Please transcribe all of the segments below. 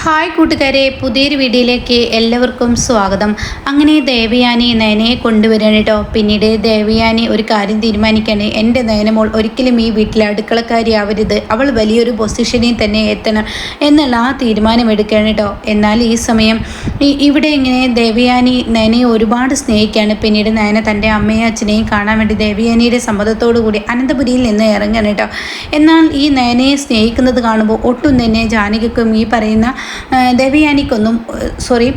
Hi കൂട്ടുകാരെ പുതിയൊരു വീഡിയോയിലേക്ക് എല്ലാവർക്കും സ്വാഗതം. അങ്ങനെ ദേവയാനി നയനയെ കൊണ്ടുവരികയാണ് കേട്ടോ പിന്നീട് ദേവയാനി ഒരു കാര്യം തീരുമാനിക്കുകയാണ് എന്റെ നയനമോൾ ഒരിക്കലും ഈ വീട്ടിലെ അടുക്കളക്കാരി ആവരുത് അവൾ വലിയൊരു പൊസിഷനിൽ തന്നെ എത്തണം എന്നുള്ള ആ തീരുമാനം എടുക്കുകയാണ് കേട്ടോ. എന്നാൽ ഈ സമയം ഇവിടെ ഇങ്ങനെ ദേവയാനി നയനയെ ഒരുപാട് സ്നേഹിക്കുകയാണ്. പിന്നീട് നയന തന്റെ അമ്മയും അച്ഛനെയും കാണാൻ വേണ്ടി ദേവയാനിയുടെ സമ്മതത്തോടു കൂടി അനന്തപുരിയിൽ നിന്ന് ഇറങ്ങുകയാണ് കേട്ടോ. എന്നാൽ ഈ നയനയെ സ്നേഹിക്കുന്നത് കാണുമ്പോൾ ഒട്ടും തന്നെ ജാനകിക്കും ഈ പറയുന്ന ദേവയാനിക്കൊന്നും സോറി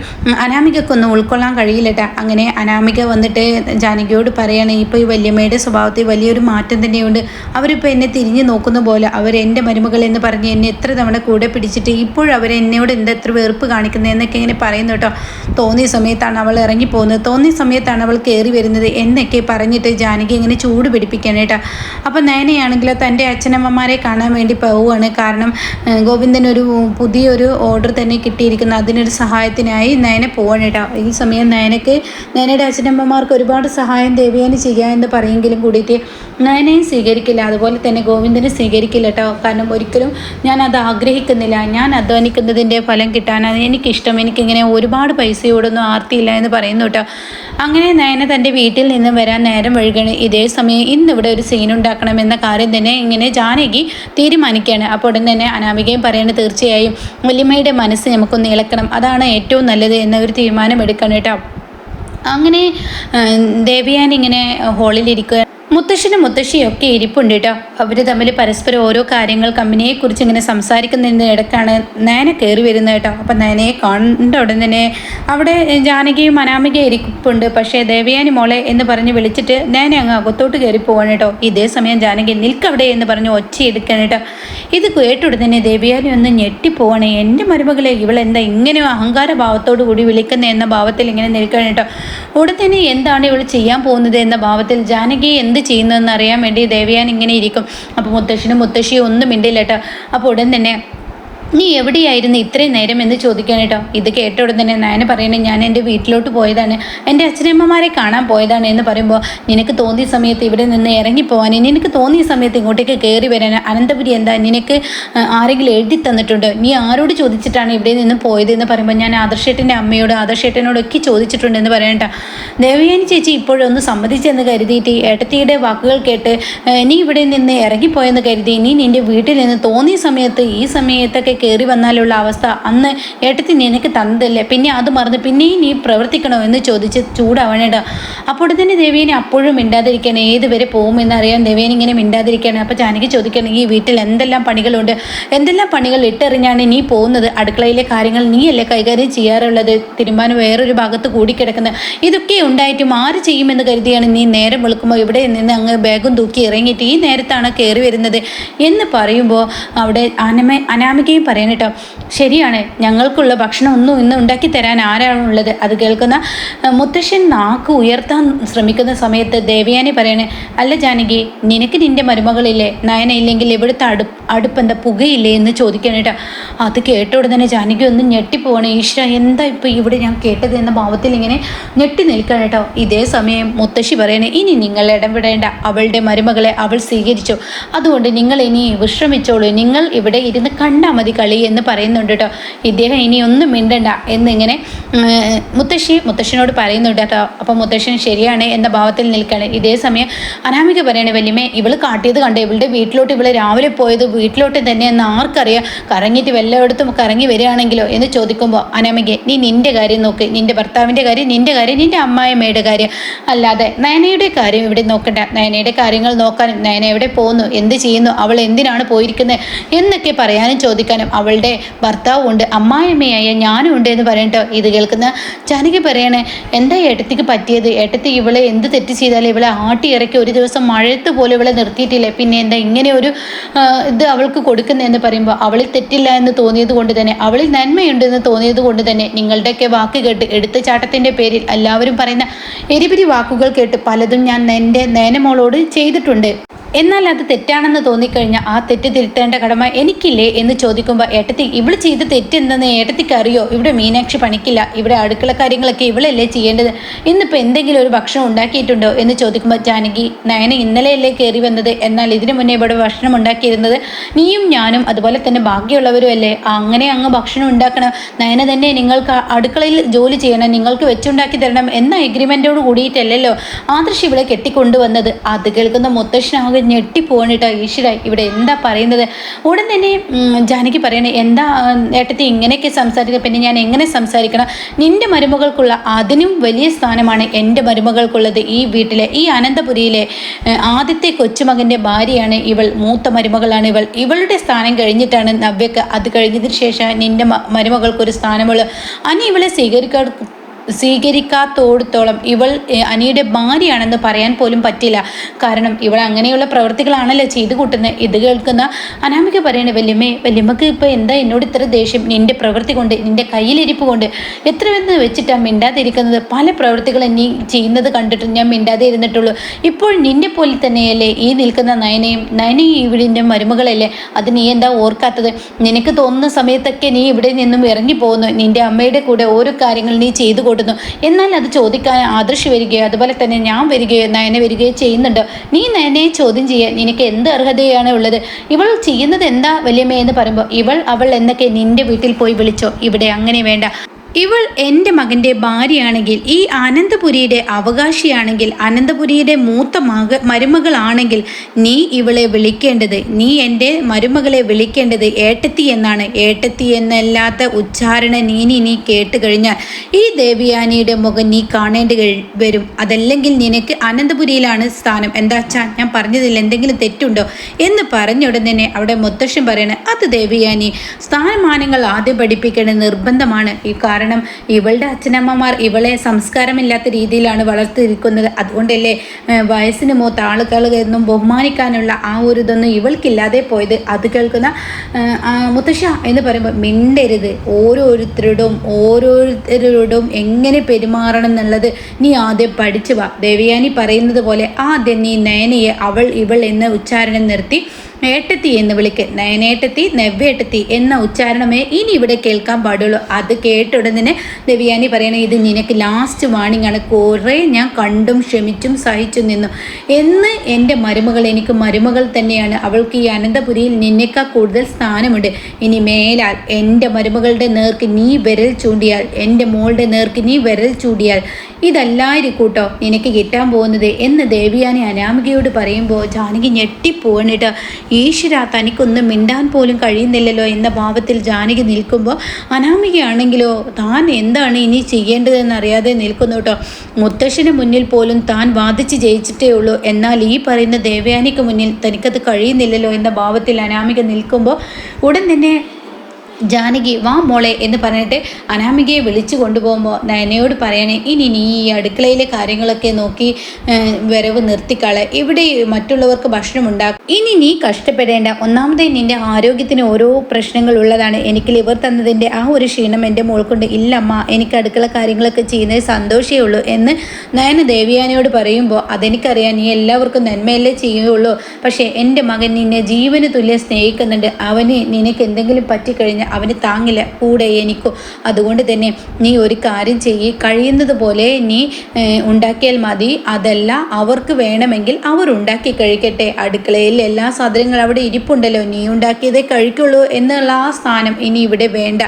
അനാമികക്കൊന്നും ഉൾക്കൊള്ളാൻ കഴിയില്ലട്ട അങ്ങനെ അനാമിക വന്നിട്ട് ജാനകിയോട് പറയാണ് ഇപ്പോൾ ഈ വല്യമ്മയുടെ സ്വഭാവത്തിൽ വലിയൊരു മാറ്റം തന്നെയുണ്ട്. അവരിപ്പോൾ എന്നെ തിരിഞ്ഞു നോക്കുന്ന പോലെ അവർ എന്റെ മരുമകൾ എന്ന് പറഞ്ഞ് എന്നെ എത്ര തവണ കൂടെ പിടിച്ചിട്ട് ഇപ്പോഴും അവർ എന്നോട് എന്താ എത്ര വെറുപ്പ് കാണിക്കുന്നത് എന്നൊക്കെ ഇങ്ങനെ പറയുന്നു കേട്ടോ. തോന്നിയ സമയത്താണ് അവൾ ഇറങ്ങിപ്പോകുന്നത്. തോന്നിയ സമയത്താണ് അവൾ കയറി വരുന്നത്. എന്നൊക്കെ പറഞ്ഞിട്ട് ജാനകി ഇങ്ങനെ ചൂട് പിടിപ്പിക്കാൻ കേട്ടോ. അപ്പോൾ നയനയാണെങ്കിൽ തന്റെ അച്ഛനമ്മമാരെ കാണാൻ വേണ്ടി പോവുകയാണ്. കാരണം ഗോവിന്ദനൊരു പുതിയൊരു ഓർഡർ തന്നെ കിട്ടിയിരിക്കുന്നു. അതിനൊരു സഹായത്തിനായി നയനെ പോവാണ് കേട്ടോ. ഈ സമയം നയനക്ക് നയനയുടെ അച്ഛനമ്മമാർക്ക് ഒരുപാട് സഹായം ദേവയാനി ചെയ്യാമെന്ന് പറയെങ്കിലും കൂടിയിട്ട് നയനയും സ്വീകരിക്കില്ല. അതുപോലെ തന്നെ ഗോവിന്ദനെ സ്വീകരിക്കില്ല കേട്ടോ. കാരണം ഒരിക്കലും ഞാൻ അത് ആഗ്രഹിക്കുന്നില്ല. ഞാൻ അധ്വാനിക്കുന്നതിന്റെ ഫലം കിട്ടാനാണ് എനിക്കിഷ്ടം. എനിക്കിങ്ങനെ ഒരുപാട് പൈസയോടൊന്നും ആർത്തിയില്ല എന്ന് പറയുന്നു കേട്ടോ. അങ്ങനെ നയന തന്റെ വീട്ടിൽ നിന്ന് വരാൻ നേരം വഴുകണ്. ഇതേ സമയം ഇന്നിവിടെ ഒരു സീൻ ഉണ്ടാക്കണമെന്ന കാര്യം തന്നെ ഇങ്ങനെ ജാനകി തീരുമാനിക്കുകയാണ് അപ്പോൾ ഉടൻ തന്നെ അനാമികയും പറയുന്നത് തീർച്ചയായും വല്യമ്മയുടെ മനസ്സ് നമുക്കൊന്ന് ഇളക്കണം. അതാണ് ഏറ്റവും നല്ലത് എന്നൊരു തീരുമാനം എടുക്കണം കേട്ടോ. അങ്ങനെ ദേവിയാൻ ഇങ്ങനെ ഹോളിലിരിക്കുക മുത്തശ്ശനും മുത്തശ്ശിയും ഒക്കെ ഇരിപ്പുണ്ട് കേട്ടോ അവർ തമ്മിൽ പരസ്പരം ഓരോ കാര്യങ്ങൾ കമ്പനിയെക്കുറിച്ച് ഇങ്ങനെ സംസാരിക്കുന്നതിന്റെ ഇടയ്ക്കാണ് നേന കയറി വരുന്നത് കേട്ടോ അപ്പം നേനയെ കണ്ട ഉടൻ തന്നെ അവിടെ ജാനകിയും അനാമികയും ഇരിപ്പുണ്ട്. പക്ഷേ ദേവയാനി മോളെ എന്ന് പറഞ്ഞ് വിളിച്ചിട്ട് നേന അങ്ങ് അകത്തോട്ട് കയറി പോവാണ് കേട്ടോ ഇതേ സമയം ജാനകി നിൽക്കവിടെ എന്ന് പറഞ്ഞ് ഒച്ചയെടുക്കണം കേട്ടോ ഇത് കേട്ടുടൻ തന്നെ ദേവിയാനി ഒന്ന് ഞെട്ടിപ്പോവാണ് എന്റെ മരുമകളെ ഇവളെന്താ ഇങ്ങനെ അഹങ്കാര ഭാവത്തോടു കൂടി വിളിക്കുന്ന എന്ന ഭാവത്തിൽ ഇങ്ങനെ നിൽക്കണം കേട്ടോ ഉടൻ തന്നെ എന്താണ് ഇവൾ ചെയ്യാൻ പോകുന്നത് എന്ന ഭാവത്തിൽ ജാനകി എന്ത് ചെയ്യുന്നതെന്ന് അറിയാൻ വേണ്ടി ദേവയാൻ ഇങ്ങനെ ഇരിക്കും. അപ്പോൾ മുത്തശ്ശനും മുത്തശ്ശിയും ഒന്നും മിണ്ടില്ല കേട്ടോ. അപ്പോൾ ഉടൻ തന്നെ നീ എവിടെയായിരുന്നു ഇത്രയും നേരം എന്ന് ചോദിക്കാൻ കേട്ടോ. ഇത് കേട്ട ഉടൻ തന്നെ നയന പറയണ ഞാൻ എന്റെ വീട്ടിലോട്ട് പോയതാണ്. എന്റെ അച്ഛനമ്മമാരെ കാണാൻ പോയതാണ് എന്ന് പറയുമ്പോൾ നിനക്ക് തോന്നിയ സമയത്ത് ഇവിടെ നിന്ന് ഇറങ്ങിപ്പോവാൻ നിനക്ക് തോന്നിയ സമയത്ത് ഇങ്ങോട്ടേക്ക് കയറി വരാൻ അനന്തപുരി എന്താ? നിനക്ക് ആരെങ്കിലും എഴുതി തന്നിട്ടുണ്ട്? നീ ആരോട് ചോദിച്ചിട്ടാണ് ഇവിടെ നിന്ന് പോയത് എന്ന് പറയുമ്പോൾ ഞാൻ ആദർശേട്ടന്റെ അമ്മയോട് ആദർശേട്ടനോടൊക്കെ ചോദിച്ചിട്ടുണ്ടെന്ന് പറയണ്ട ദേവയാനി ചേച്ചി ഇപ്പോഴൊന്ന് സമ്മതിച്ചെന്ന് കരുതിയിട്ട് ഏട്ടത്തിയുടെ വാക്കുകൾ കേട്ട് നീ ഇവിടെ നിന്ന് ഇറങ്ങിപ്പോയെന്ന് കരുതി നീ നിന്റെ വീട്ടിൽ നിന്ന് തോന്നിയ സമയത്ത് ഈ സമയത്തൊക്കെ കയറി വന്നാലുള്ള അവസ്ഥ അന്ന് ഏട്ടത്തി നിനക്ക് തന്നതല്ലേ? പിന്നെ അത് മറന്ന് പിന്നെയും നീ പ്രവർത്തിക്കണോ എന്ന് ചോദിച്ച് ചൂടാവണേട. അപ്പോൾ തന്നെ ദേവീനെ അപ്പോഴും മിണ്ടാതിരിക്കണം. ഏത് വരെ പോകുമെന്ന് അറിയാൻ ദേവീനെ ഇങ്ങനെ മിണ്ടാതിരിക്കുകയാണ് അപ്പോൾ ജാനകി ചോദിക്കണം ഈ വീട്ടിൽ എന്തെല്ലാം പണികളുണ്ട്? എന്തെല്ലാം പണികൾ ഇട്ടെറിഞ്ഞാണ് നീ പോകുന്നത്? അടുക്കളയിലെ കാര്യങ്ങൾ നീയല്ലേ കൈകാര്യം ചെയ്യാറുള്ളത്? തിരുമാനം വേറൊരു ഭാഗത്ത് കൂടി കിടക്കുന്നത് ഇതൊക്കെ ഉണ്ടായിട്ടും ആര് ചെയ്യുമെന്ന് കരുതിയാണ് നീ നേരം വിളിക്കുമ്പോൾ ഇവിടെ നിന്ന് അങ്ങ് ബാഗും തൂക്കി ഇറങ്ങിയിട്ട് ഈ നേരത്താണ് കയറി വരുന്നത്. എന്ന് പറയുമ്പോൾ അവിടെ അനമ അനാമികയും പറയണം കേട്ടോ. ശരിയാണ് ഞങ്ങൾക്കുള്ള ഭക്ഷണം ഒന്നും ഇന്ന് ഉണ്ടാക്കി തരാൻ ആരാണുള്ളത് അത് കേൾക്കുന്ന മുത്തശ്ശൻ നാക്ക് ഉയർത്താൻ ശ്രമിക്കുന്ന സമയത്ത് ദേവയാനി പറയണേ അല്ല ജാനകി നിനക്ക് നിന്റെ മരുമകളില്ലേ? നയന ഇല്ലെങ്കിൽ ഇവിടുത്തെ അടുപ്പ് അടുപ്പെന്താ പുകയില്ലേ എന്ന് ചോദിക്കണം കേട്ടോ. അത് കേട്ട ഉടനെ ജാനകി ഒന്ന് ഞെട്ടിപ്പോവാണ് ഈശ്വര എന്താ ഇപ്പോൾ ഇവിടെ ഞാൻ കേട്ടത്? എന്ന ഭാവത്തിൽ ഇങ്ങനെ ഞെട്ടി നിൽക്കണം കേട്ടോ. ഇതേ സമയം മുത്തശ്ശി പറയണേ ഇനി നിങ്ങൾ ഇടപെടേണ്ട. അവളുടെ മരുമകളെ അവൾ സ്വീകരിച്ചു. അതുകൊണ്ട് നിങ്ങൾ ഇനി വിശ്രമിച്ചോളൂ. നിങ്ങൾ ഇവിടെ ഇരുന്ന് കണ്ടാൽ മതി കളി എന്ന് പറയുന്നുണ്ട് കേട്ടോ. ഇദ്ദേഹം ഇനി ഒന്നും മിണ്ടണ്ട എന്നിങ്ങനെ മുത്തശ്ശി മുത്തശ്ശനോട് പറയുന്നുണ്ട് കേട്ടോ. അപ്പം മുത്തശ്ശൻ ശരിയാണ് എന്ന ഭാവത്തിൽ നിൽക്കുകയാണ് ഇതേ സമയം അനാമിക പറയണേ വല്യമ്മേ ഇവൾ കാട്ടിയത് കണ്ട് ഇവളുടെ വീട്ടിലോട്ട് ഇവൾ രാവിലെ പോയത് വീട്ടിലോട്ട് തന്നെ എന്ന് ആർക്കറിയാം? കറങ്ങിയിട്ട് വല്ലയിടത്തും കറങ്ങി വരികയാണെങ്കിലോ? എന്ന് ചോദിക്കുമ്പോൾ അനാമിക നീ നിന്റെ കാര്യം നോക്ക്. നിന്റെ ഭർത്താവിന്റെ കാര്യം നിന്റെ കാര്യം നിന്റെ അമ്മായിമ്മയുടെ കാര്യം. അല്ലാതെ നയനയുടെ കാര്യം ഇവിടെ നോക്കണ്ട. നയനയുടെ കാര്യങ്ങൾ നോക്കാനും നയന എവിടെ പോകുന്നു? എന്ത് ചെയ്യുന്നു? അവൾ എന്തിനാണ് പോയിരിക്കുന്നത്? എന്നൊക്കെ പറയാനും ചോദിക്കാനും അവളുടെ ഭർത്താവും ഉണ്ട് അമ്മായിമ്മയായ ഞാനും ഉണ്ട് എന്ന് പറയട്ടോ ഇത് കേൾക്കുന്ന ജാനകി പറയണേ എന്താ ഏട്ടത്തിക്ക് പറ്റിയത്? ഏട്ടത്തി ഇവളെ എന്ത് തെറ്റ് ചെയ്താലും ഇവളെ ആട്ടി ഇറക്കി ഒരു ദിവസം മഴയത്ത് പോലും ഇവളെ നിർത്തിയിട്ടില്ലേ. പിന്നെ എന്താ ഇങ്ങനെ ഒരു ഇത് അവൾക്ക് കൊടുക്കുന്നതെന്ന് പറയുമ്പോൾ അവളിൽ തെറ്റില്ല എന്ന് തോന്നിയത് കൊണ്ട് തന്നെ അവളിൽ നന്മയുണ്ടെന്ന് തോന്നിയത് കൊണ്ട് തന്നെ നിങ്ങളുടെയൊക്കെ വാക്ക് കേട്ട് എടുത്ത ചാട്ടത്തിന്റെ പേരിൽ എല്ലാവരും പറയുന്ന എരിപിരി വാക്കുകൾ കേട്ട് പലതും ഞാൻ എന്റെ നേനമോളോട് ചെയ്തിട്ടുണ്ട്. എന്നാൽ അത് തെറ്റാണെന്ന് തോന്നിക്കഴിഞ്ഞാൽ ആ തെറ്റ് തിരുത്തേണ്ട കടമ എനിക്കില്ലേ എന്ന് ചോദിക്കുമ്പോൾ ഏട്ടത്തി ഇവിടെ ചെയ്ത തെറ്റെന്തെന്ന് ഏട്ടത്തിക്ക് അറിയോ? ഇവിടെ മീനാക്ഷി പണിക്കില്ല. ഇവിടെ അടുക്കള കാര്യങ്ങളൊക്കെ ഇവളല്ലേ ചെയ്യേണ്ടത്? ഇന്നിപ്പോൾ എന്തെങ്കിലും ഒരു ഭക്ഷണം ഉണ്ടാക്കിയിട്ടുണ്ടോ? എന്ന് ചോദിക്കുമ്പോൾ ജാനകി നയന ഇന്നലെയല്ലേ കയറി വന്നത്? എന്നാൽ ഇതിനു മുന്നേ ഇവിടെ ഭക്ഷണം ഉണ്ടാക്കിയിരുന്നത് നീയും ഞാനും അതുപോലെ തന്നെ ബാക്കിയുള്ളവരും അല്ലേ അങ്ങനെ അങ്ങ് ഭക്ഷണം ഉണ്ടാക്കണം. നയന തന്നെ നിങ്ങൾക്ക് അടുക്കളയിൽ ജോലി ചെയ്യണം. നിങ്ങൾക്ക് വെച്ചുണ്ടാക്കി തരണം. എന്ന എഗ്രിമെന്റോട് കൂടിയിട്ടല്ലല്ലോ ആദർശ് ഇവിടെ കെട്ടിക്കൊണ്ടുവന്നത്? അത് കേൾക്കുന്ന മുത്തശ്ശനാകെ ഞെട്ടിപ്പോണിട്ടോ ഈശ്വര ഇവിടെ എന്താ പറയുന്നത്? ഉടൻ തന്നെ ജാനകി പറയണേ എന്താ ഏട്ടത്തി ഇങ്ങനെയൊക്കെ സംസാരിക്കുക പിന്നെ ഞാൻ എങ്ങനെ സംസാരിക്കണം? നിന്റെ മരുമകൾക്കുള്ള അതിനും വലിയ സ്ഥാനമാണ് എന്റെ മരുമകൾക്കുള്ളത്. ഈ വീട്ടിലെ ഈ അനന്തപുരിയിലെ ആദ്യത്തെ കൊച്ചുമകന്റെ ഭാര്യയാണ് ഇവൾ മൂത്ത മരുമകളാണ് ഇവൾ. ഇവളുടെ സ്ഥാനം കഴിഞ്ഞിട്ടാണ് നവ്യക്ക് അത് കഴിഞ്ഞതിന് ശേഷം നിന്റെ മരുമകൾക്കൊരു സ്ഥാനമുള്ളൂ. അനി ഇവളെ സ്വീകരിക്കാൻ സ്വീകരിക്കാത്തോടത്തോളം ഇവൾ അനിയുടെ ഭാര്യയാണെന്ന് പറയാൻ പോലും പറ്റില്ല. കാരണം ഇവൾ അങ്ങനെയുള്ള പ്രവൃത്തികളാണല്ലോ ചെയ്തു കൂട്ടുന്നത്. ഇത് കേൾക്കുന്ന അനാമിക പറയണേ വല്യമ്മേ വല്യമ്മക്ക് ഇപ്പോൾ എന്താ എന്നോട് ഇത്ര ദേഷ്യം? നിന്റെ പ്രവൃത്തി കൊണ്ട് നിന്റെ കയ്യിലിരിപ്പ് കൊണ്ട് എത്ര എന്ന് വെച്ചിട്ടാണ് മിണ്ടാതിരിക്കുന്നത്? പല പ്രവൃത്തികളും നീ ചെയ്യുന്നത് കണ്ടിട്ട് ഞാൻ മിണ്ടാതെ ഇരുന്നിട്ടുള്ളൂ. ഇപ്പോൾ നിന്റെ പോലെ തന്നെയല്ലേ ഈ നിൽക്കുന്ന നയനയും നയനയും ഇവിടിന്റെ മരുമകളല്ലേ? അത് നീ എന്താ ഓർക്കാത്തത്? നിനക്ക് തോന്നുന്ന സമയത്തൊക്കെ നീ ഇവിടെ നിന്നും ഇറങ്ങി പോകുന്നു നിന്റെ അമ്മയുടെ കൂടെ ഓരോ കാര്യങ്ങൾ നീ ചെയ്തു കൊടുക്കുന്നു എന്നാൽ അത് ചോദിക്കാൻ ആദർശ് വരികയോ അതുപോലെ തന്നെ ഞാൻ വരികയോ നയന വരികയോ ചെയ്യുന്നുണ്ടോ? നീ നയനയെ ചോദ്യം ചെയ്യാൻ നിനക്ക് എന്ത് അർഹതയാണ് ഉള്ളത്? ഇവൾ ചെയ്യുന്നത് എന്താ വലിയമ്മയെന്ന് പറയുമ്പോൾ ഇവൾ അവൾ എന്നൊക്കെ നിന്റെ വീട്ടിൽ പോയി വിളിച്ചോ. ഇവിടെ അങ്ങനെ വേണ്ട. ഇവൾ എന്റെ മകന്റെ ഭാര്യയാണെങ്കിൽ ഈ അനന്തപുരിയുടെ അവകാശിയാണെങ്കിൽ അനന്തപുരിയുടെ മൂത്ത മക മരുമകളാണെങ്കിൽ നീ ഇവളെ വിളിക്കേണ്ടത് നീ എന്റെ മരുമകളെ വിളിക്കേണ്ടത് ഏട്ടത്തി എന്നാണ്. ഏട്ടത്തി എന്നല്ലാത്ത ഉച്ചാരണ നീ നീ കേട്ട് കഴിഞ്ഞാൽ ഈ ദേവിയാനിയുടെ മുഖം നീ കാണേണ്ടി വരും. അതല്ലെങ്കിൽ നിനക്ക് അനന്തപുരിയിലാണ് സ്ഥാനം. എന്താ വെച്ചാൽ ഞാൻ പറഞ്ഞതിൽ എന്തെങ്കിലും തെറ്റുണ്ടോ? എന്ന് പറഞ്ഞ തന്നെ അവിടെ മുത്തശ്ശൻ പറയണേ അത് ദേവിയാനി സ്ഥാനമാനങ്ങൾ ആദ്യം പഠിപ്പിക്കേണ്ട നിർബന്ധമാണ്. ഈ കാരണം കാരണം ഇവളുടെ അച്ഛനമ്മമാർ ഇവളെ സംസ്കാരമില്ലാത്ത രീതിയിലാണ് വളർത്തിയിരിക്കുന്നത്. അതുകൊണ്ടല്ലേ വയസ്സിന് മൂത്ത എന്നും ബഹുമാനിക്കാനുള്ള ആ ഒരു ഇതൊന്നും ഇവൾക്കില്ലാതെ പോയത്. അത് കേൾക്കുന്ന മുത്തശ്ശ എന്ന് പറയുമ്പോൾ മിണ്ടരുത്. ഓരോരുത്തരോടും ഓരോരുത്തരോടും എങ്ങനെ പെരുമാറണം എന്നുള്ളത് നീ ആദ്യം പഠിച്ചു വാ. ദേവയാനി പറയുന്നത് പോലെ ആദ്യം നീ നയനയെ അവൾ ഇവൾ എന്ന ഉച്ചാരണം നിർത്തി ഏട്ടത്തി എന്ന് വിളിക്ക്. നയനേട്ടത്തി നെവ്വേട്ടത്തി എന്ന ഉച്ചാരണമേ ഇനി ഇവിടെ കേൾക്കാൻ പാടുള്ളൂ. അത് കേട്ട ഉടനെ ദേവിയാനി പറയണേ ഇത് നിനക്ക് ലാസ്റ്റ് വാണിംഗ് ആണ്. കുറേ ഞാൻ കണ്ടും ക്ഷമിച്ചും സഹിച്ചു നിന്നു. എന്ന് എന്റെ മരുമകൾ എനിക്ക് മരുമകൾ തന്നെയാണ്. അവൾക്ക് ഈ അനന്തപുരിയിൽ നിന്നേക്കാൾ കൂടുതൽ സ്ഥാനമുണ്ട്. ഇനി മേലാൽ എന്റെ മരുമകളുടെ നേർക്ക് നീ വിരൽ ചൂണ്ടിയാൽ എന്റെ മോളുടെ നേർക്ക് നീ വിരൽ ചൂണ്ടിയാൽ. ഇതല്ലായിരിക്കൂട്ടോ നിനക്ക് കിട്ടാൻ പോകുന്നത്. എന്ന് ദേവിയാനി അനാമികയോട് പറയുമ്പോൾ ജാനകി ഞെട്ടിപ്പോണിട്ട് ഈശ്വര തനിക്കൊന്നും മിണ്ടാൻ പോലും കഴിയുന്നില്ലല്ലോ എന്ന ഭാവത്തിൽ ജാനകി നിൽക്കുമ്പോൾ അനാമികയാണെങ്കിലോ താൻ എന്താണ് ഇനി ചെയ്യേണ്ടതെന്ന് അറിയാതെ നിൽക്കുന്നു കേട്ടോ. മുത്തശ്ശന് മുന്നിൽ പോലും താൻ വാദിച്ച് ജയിച്ചിട്ടേ ഉള്ളൂ. എന്നാൽ ഈ പറയുന്ന ദേവയാനിക്ക് മുന്നിൽ തനിക്കത് കഴിയുന്നില്ലല്ലോ എന്ന ഭാവത്തിൽ അനാമിക നിൽക്കുമ്പോൾ ഉടൻ തന്നെ ജാനകി വാ മോളെ എന്ന് പറഞ്ഞിട്ട് അനാമികയെ വിളിച്ചു കൊണ്ടുപോകുമ്പോൾ നയനയോട് പറയണേ ഇനി നീ ഈ അടുക്കളയിലെ കാര്യങ്ങളൊക്കെ നോക്കി വരവ് നിർത്തിക്കളെ. ഇവിടെ മറ്റുള്ളവർക്ക് ഭക്ഷണം ഉണ്ടാക്കും. ഇനി നീ കഷ്ടപ്പെടേണ്ട. ഒന്നാമതേ നിന്റെ ആരോഗ്യത്തിന് ഓരോ പ്രശ്നങ്ങൾ ഉള്ളതാണ്. എനിക്ക് ലിവർ തന്നതിന്റെ ആ ഒരു ക്ഷീണം എന്റെ മോൾക്കൊണ്ട്. ഇല്ലമ്മ എനിക്ക് അടുക്കള കാര്യങ്ങളൊക്കെ ചെയ്യുന്നത് സന്തോഷമേ ഉള്ളൂ എന്ന് നയന ദേവിയാനയോട് പറയുമ്പോൾ അതെനിക്കറിയാം നീ എല്ലാവർക്കും നന്മയല്ലേ ചെയ്യുള്ളൂ പക്ഷേ എന്റെ മകൻ നിന്നെ ജീവന് തുല്യം സ്നേഹിക്കുന്നുണ്ട്. അവന് നിനക്ക് എന്തെങ്കിലും പറ്റിക്കഴിഞ്ഞാൽ അവന് താങ്ങില്ല. കൂടെ എനിക്കും. അതുകൊണ്ട് തന്നെ നീ ഒരു കാര്യം ചെയ്യ്. കഴിയുന്നത് പോലെ നീ ഉണ്ടാക്കിയാൽ മതി. അതല്ല അവർക്ക് വേണമെങ്കിൽ അവർ ഉണ്ടാക്കി കഴിക്കട്ടെ. അടുക്കളയിൽ എല്ലാ സാധനങ്ങളും അവിടെ ഇരിപ്പുണ്ടല്ലോ. നീ ഉണ്ടാക്കിയതേ കഴിക്കുള്ളൂ എന്നുള്ള ആ സ്ഥാനം ഇനി ഇവിടെ വേണ്ട.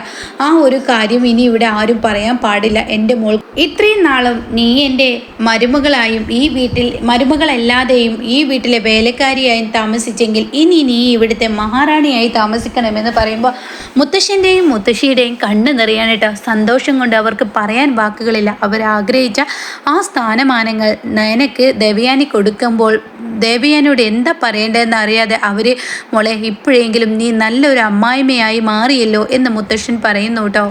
ആ ഒരു കാര്യം ഇനി ഇവിടെ ആരും പറയാൻ പാടില്ല. എന്റെ മോൾ ഇത്രയും നാളും നീ എന്റെ മരുമകളായും ഈ വീട്ടിൽ മരുമകളല്ലാതെയും ഈ വീട്ടിലെ വേലക്കാരിയായും താമസിച്ചെങ്കിൽ ഇനി നീ ഇവിടുത്തെ മഹാറാണിയായി താമസിക്കണമെന്ന് പറയുമ്പോൾ മുത്തശ്ശന്റെയും മുത്തശ്ശിയുടെയും കണ്ണ് നിറയാനിട്ട് സന്തോഷം കൊണ്ട് അവർക്ക് പറയാൻ വാക്കുകളില്ല. അവർ ആഗ്രഹിച്ച ആ സ്ഥാനമാനങ്ങൾ നയനക്ക് ദേവയാനി കൊടുക്കുമ്പോൾ ദേവയാനിയോട് എന്താ പറയേണ്ടതെന്ന് അറിയാതെ അവർ മോളെ ഇപ്പോഴെങ്കിലും നീ നല്ലൊരു അമ്മായിമയായി മാറിയല്ലോ എന്ന് മുത്തശ്ശൻ പറയുന്നു കേട്ടോ.